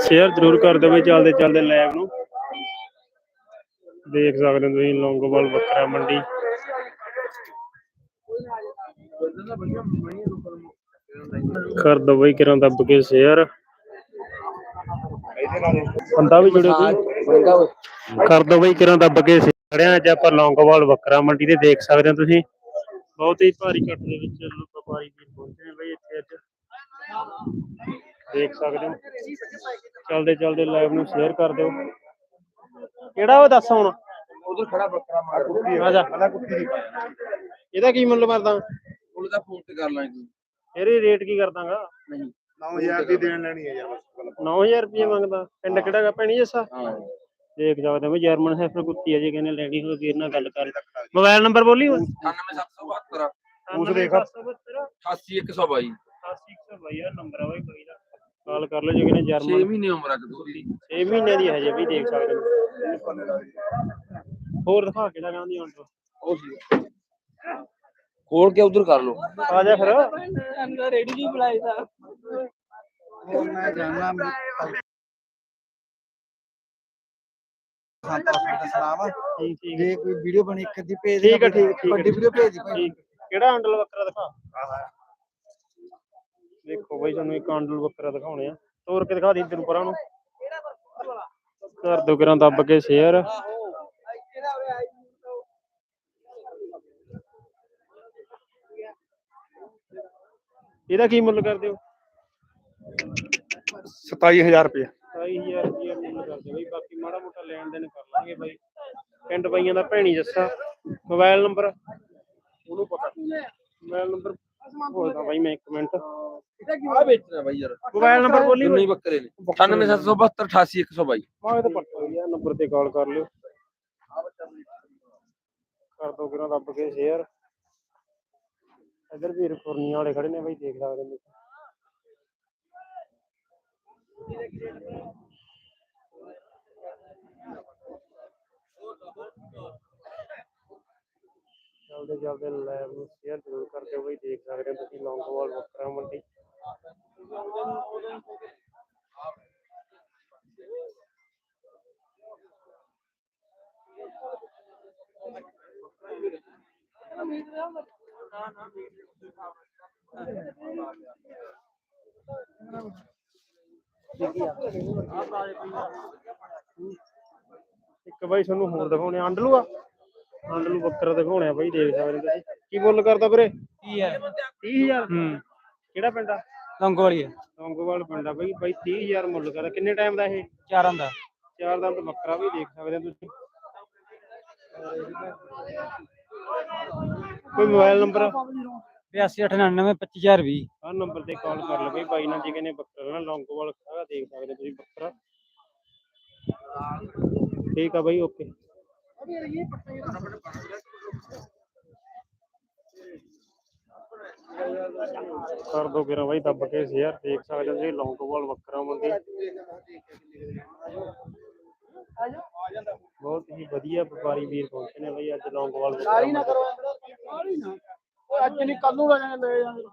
Share ਜ਼ਰੂਰ ਕਰ ਦਿਓ ਬਈ ਚੱਲਦੇ ਚੱਲਦੇ ਲਾਈਵ ਨੂੰ। ਦੇਖ ਸਕਦੇ ਹੋ ਤੁਸੀਂ ਲੌਂਗੋਵਾਲ ਬੱਕਰਾ ਮੰਡੀ। ਕਰ ਦੋ ਬਈ ਕਿਰਾਂ ਦੱਬ ਕੇ ਸ਼ੇਅਰ ਬੰਦਾ ਵੀ ਜੁੜਿਆ ਕੋਈ ਕਰ ਦੋ ਬਈ ਕਿਰਾਂ ਦੱਬ ਕੇ share। ਖੜਿਆ ਅੱਜ ਆਪਾਂ ਲੌਂਗੋਵਾਲ ਬੱਕਰਾ ਮੰਡੀ ਤੇ ਦੇਖ ਸਕਦੇ ਹੋ ਤੁਸੀਂ। ਬਹੁਤ ਹੀ ਭਾਰੀ ਕੱਟ ਦੇ ਵਿੱਚ ਵਪਾਰੀ ਵੀਰ ਪਹੁੰਚੇ ਦੇਖ ਸਕਦੇ ਹੋ। ਚਲਦੇ ਚਲਦੇ ਲਾਈਵ ਨੂੰ ਸ਼ੇਅਰ ਕਰ ਦਿਓ। ਕਿਹੜਾ ਉਹ ਦੱਸ ਹੁਣ? ਉਧਰ ਖੜਾ ਬੱਕਰਾ ਮਾਰ ਕੁੱਤੀ ਆ ਜਾ। ਪਹਿਲਾਂ ਕੁੱਤੀ ਦੀ। ਇਹਦਾ ਕੀ ਮੁੱਲ ਮਰਦਾ ਉਹਦਾ ਦਾ ਫੋਨ ਤੇ ਕਰ ਲਾਂਗੇ ਇਹਦੀ ਰੇਟ ਕੀ ਕਰਦਾਗਾ ਨਹੀਂ। 9000 ਦੀ ਦੇਣ ਲੈਣੀ ਹੈ ਯਾਰ ਬਸ ਗੱਲ। 9000 ਰੁਪਏ ਮੰਗਦਾ। ਪਿੰਡ ਕਿਹੜਾ ਗਾ ਭੈਣੀ ਜੱਸਾ? ਹਾਂ। ਦੇਖ ਸਕਦੇ ਹੋ ਜਰਮਨ ਹੈਫਰ ਕੁੱਤੀ ਹੈ ਜੇ ਕਹਿੰਦੇ ਲੈਣੀ ਹੋਵੇ ਵੀਰ ਨਾਲ ਗੱਲ ਕਰ। ਮੋਬਾਈਲ ਨੰਬਰ ਬੋਲੀ 97772 ਉਸ ਦੇਖ। 88122 86122 ਆ ਨੰਬਰ ਆ ਬਈ ਕੋਈ ਦਾ ਕਾਲ ਕਰ ਲਓ ਜੇ 6 ਜਰਮਨ। ਮਹੀਨੇ ਉਮਰ ਆ ਕਦੂਰੀ 6 ਮਹੀਨੇ ਦੀ ਹੈ ਜੇ ਵੀ ਦੇਖ ਸਕਦੇ ਹੋ। ਹੋਰ ਦਿਖਾ ਕਿਹੜਾ ਕਹਿੰਦੀ ਹੁਣ ਤੋਂ। ਉਹ ਸੀ ਖੋਲ ਕੇ ਉਧਰ ਕਰ ਲਓ। ਆ ਜਾ ਫਿਰ। ਮੈਂ ਜਾਣਨਾ ਸੰਤ ਹਸਪੀਟਲ ਸਲਾਮ ਠੀਕ ਠੀਕ। ਜੇ ਕੋਈ ਵੀਡੀਓ ਬਣੀ ਇੱਕ ਅੱਧੀ ਭੇਜ ਠੀਕ ਠੀਕ ਹੈ, ਠੀਕ ਹੈ। ਵੱਡੀ ਵੀਡੀਓ ਭੇਜ ਦੀ ਕਿਹੜਾ ਅੰਡਲ ਬੱਕਰਾ ਦਿਖਾ? ਦੇਖੋ ਬਈ ਤੁਹਾਨੂੰ ਇੱਕ ਅੰਡਲ ਬੱਕਰਾ ਦਿਖਾਉਣੇ ਆ। ਤੋਰ ਕੇ ਦਿਖਾ ਦੀ ਤੈਨੂੰ ਪਰਾਂ ਨੂੰ। ਕਰ ਦੋ ਕਰਾਂ ਦੱਬ ਕੇ ਸ਼ੇਅਰ ਇਹਦਾ ਕੀ ਮੁੱਲ ਕਰਦੇ ਹੋ? 27000 ਰੁਪਏ 27000 ਰੁਪਏ ਮੁੱਲ ਕਰਦੇ ਬਈ ਬਾਕੀ ਮਾੜਾ ਮੋਟਾ ਲੈਣ ਦੇਣ ਕਰ ਲਾਂਗੇ ਬਾਈ। ਪਿੰਡ ਬਾਈਆਂ ਦਾ ਭੈਣੀ ਜੱਸਾ। Mobile number? ਉਹਨੂੰ ਪਤਾ। Mobile number? ਬੋਲਦਾ ਬਾਈ ਮੈਂ ਇੱਕ ਮਿੰਟ। ਆ ਵੇਚਣਾ ਬਾਈ ਯਾਰ। ਮੋਬਾਈਲ ਨੰਬਰ ਬੋਲੀ ਨਹੀਂ ਬੱਕਰੇ ਨੇ। 97772 88122 ਹਾਂ ਇਹ ਤਾਂ ਪੱਟਾ ਹੀ ਆ ਨੰਬਰ ਤੇ ਕਾਲ ਕਰ ਲਿਓ। ਕਰ ਦੋ ਕਿਰਾਂ ਦੱਬ ਕੇ ਸ਼ੇਅਰ। ਇਧਰ ਵੀਰ ਖੁਰਨੀਆਂ ਵਾਲੇ ਖੜੇ ਨੇ ਬਾਈ ਦੇਖ ਸਕਦੇ ਨੇ। ਚਲਦੇ ਚਲਦੇ ਲਾਈਵ ਨੂੰ ਸ਼ੇਅਰ ਜ਼ਰੂਰ ਕਰ ਦਿਓ ਬਾਈ ਦੇਖ ਸਕਦੇ ਹੋ ਤੁਸੀਂ ਲੌਂਗੋਵਾਲ ਬੱਕਰਾ ਮੰਡੀ ਇੱਕ ਬਾਈ ਤੁਹਾਨੂੰ ਹੋਰ ਦਿਖਾਉਣੇ ਆ, ਅੰਡਲੂ ਆ। ਅੰਡਲੂ ਬੱਕਰਾ ਦਿਖਾਉਣੇ ਆ ਬਾਈ ਦੇਖ ਸਕਦੇ ਤੁਸੀਂ। ਕੀ ਮੁੱਲ ਕਰਦਾ ਵੀਰੇ? ਕੀ ਹੈ 30000 ਹੂੰ। ਕਿਹੜਾ ਪਿੰਡ ਆ? ਲੰਗੋਵਾਲੀ ਹੈ ਲੌਂਗੋਵਾਲ ਪਿੰਡ ਆ ਬਾਈ ਬਾਈ 30000 ਮੁੱਲ ਕਰਦਾ। ਕਿੰਨੇ ਟਾਈਮ ਦਾ ਇਹ? ਚਾਰਾਂ ਦਾ। ਚਾਰ ਦੰਦ ਬੱਕਰਾ ਵੀ ਦੇਖ ਸਕਦੇ ਹੋ ਤੁਸੀਂ। ਕੋਈ ਮੋਬਾਈਲ ਨੰਬਰ 8299 25020 ਆਹ ਨੰਬਰ ਤੇ ਕਾਲ ਕਰ ਲਓ ਬਈ ਬਾਈ ਨਾਲ ਜੀ ਕਹਿੰਦੇ ਬੱਕਰਾ ਨਾ ਲੌਂਗੋਵਾਲ ਖੜਾ ਦੇਖ ਸਕਦੇ ਹੋ ਤੁਸੀਂ ਬੱਕਰਾ ਠੀਕ ਆ ਬਾਈ ਓਕੇ ਕਰ ਦੋ ਕਿਰਾ ਬਾਈ ਦੱਬ ਕੇ ਸ਼ੇਅਰ ਦੇਖ ਸਕਦੇ ਹੋ ਤੁਸੀਂ ਲੌਂਗੋਵਾਲ ਬੱਕਰਾ ਮੰਡੀ ਬਹੁਤ ਹੀ ਵਧੀਆ ਵਪਾਰੀ ਵੀਰ ਪਹੁੰਚੇ ਨੇ ਬਈ ਅੱਜ ਲੌਂਗੋਵਾਲ ਬੱਕਰਾ ਮੰਡੀ। ਅੱਜ ਨਹੀਂ ਕੱਲ ਨੂੰ ਲੈ ਜਾਣਗੇ ਲੈ ਜਾਣਗੇ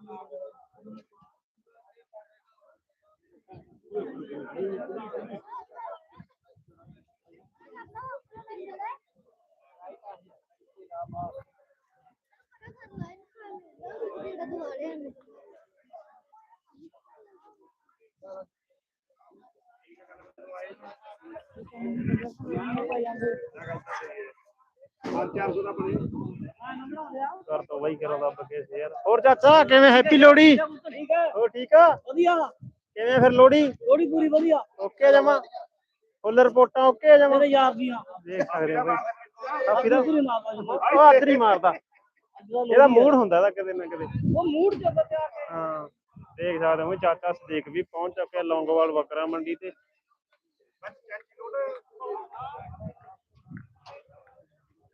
ਕਰ ਦੋ ਬਾਈ ਕਿਰਾ ਦੱਬ ਕੇ ਸ਼ੇਅਰ ਹੋਰ ਚਾਚਾ ਕਿਵੇਂ ਹੈਪੀ ਲੋਹੜੀ ਹੋ ਠੀਕ ਆ ਵਧੀਆ ਕਿਵੇਂ ਫਿਰ ਲੋਹੜੀ? ਥੋੜੀ ਪੂਰੀ ਵਧੀਆ ਓਕੇ ਜਮਾ। ਫੁੱਲ ਰਿਪੋਰਟਾਂ ਓਕੇ ਜਮਾ। ਮੇਰੇ ਯਾਰ ਦੀਆਂ। ਦੇਖ ਸਕਦੇ ਹੋ ਬਈ। ਕਾਫੀ ਦਾ ਪੂਰੀ ਲਾ ਪਾ ਉਹ ਹੱਥ ਨਹੀਂ ਮਾਰਦਾ ਇਹਦਾ ਮੂਡ ਹੁੰਦਾ ਇਹਦਾ ਕਦੇ ਨਾ ਕਦੇ। ਉਹ ਮੂਡ ਚੱਲਦਾ ਪਿਆ ਹਾਂ ਦੇਖ ਸਕਦੇ ਹੋ ਚਾਚਾ ਸਦੀਕ ਵੀ ਪਹੁੰਚ ਚੁੱਕਿਆ ਲੌਂਗੋਵਾਲ ਬੱਕਰਾ ਮੰਡੀ ਤੇ।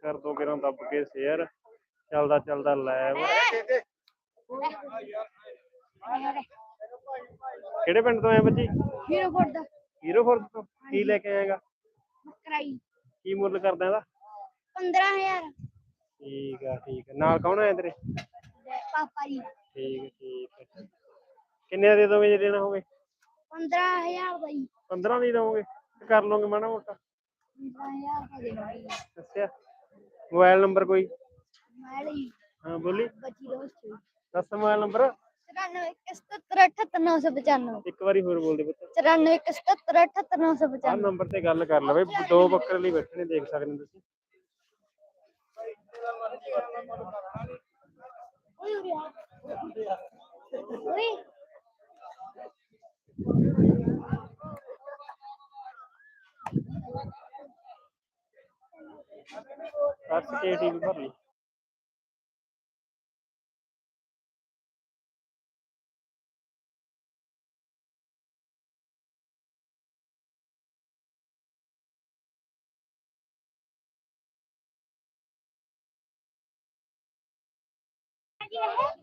ਕਰ ਦੋ ਕਿਰਾਂ ਦੱਬ ਕੇ ਸ਼ੇਅਰ ਚੱਲਦਾ ਚੱਲਦਾ ਲਾਈਵ ਕਿਹੜੇ ਪਿੰਡ ਤੋਂ ਆਏ ਬੱਜੀ ਹੀਰੋ ਫੋਰਡ ਦਾ ਹੀਰੋਫੋਰਡ ਤੋਂ। ਕੀ ਲੈ ਕੇ ਆਏਗਾ? ਕਰਾਈ ਕੀ ਮੁੱਲ ਕਰਦਾ ਇਹਦਾ? 15000 ਠੀਕ ਆ ਠੀਕ ਆ। ਨਾਲ ਕੌਣ ਆਇਆ ਤੇਰੇ? ਪਾਪਾ ਜੀ। ਠੀਕ ਹੈ, ਠੀਕ ਹੈ। ਕਿੰਨੇ ਦੇ ਦੋਗੇ ਜੇ ਦੇਣਾ ਹੋਵੇ? 15000 ਦਾ ਜੀ। 15 ਦੀ ਕਰ ਲਓਗੇ ਮਾੜਾ ਮੋਟਾ। 15000 ਦਾ ਦੇਵਾਂਗੇ ਦੱਸਿਆ? ਮੋਬਾਈਲ ਨੰਬਰ ਕੋਈ? ਮੈਂ ਲਈ ਹਾਂ ਬੋਲੀ। ਬੱਚੀ ਦੋਸਤ ਦੱਸ ਮੋਬਾਈਲ ਨੰਬਰ। 9417788995 ਇੱਕ ਵਾਰੀ ਹੋਰ ਬੋਲ ਦੇ ਪੁੱਤ। 9417788995 ਆਹ ਨੰਬਰ ਤੇ ਗੱਲ ਕਰ ਲਵੇ। ਦੋ ਬੱਕਰੇ ਲਈ ਬੈਠੇ ਨੇ ਦੇਖ ਸਕਦੇ ਹੋ ਤੁਸੀਂ। ਓਏ ਉਰੇ ਆ ਓਏ ਕੱਟ ਭਰ ਲਈ। guerra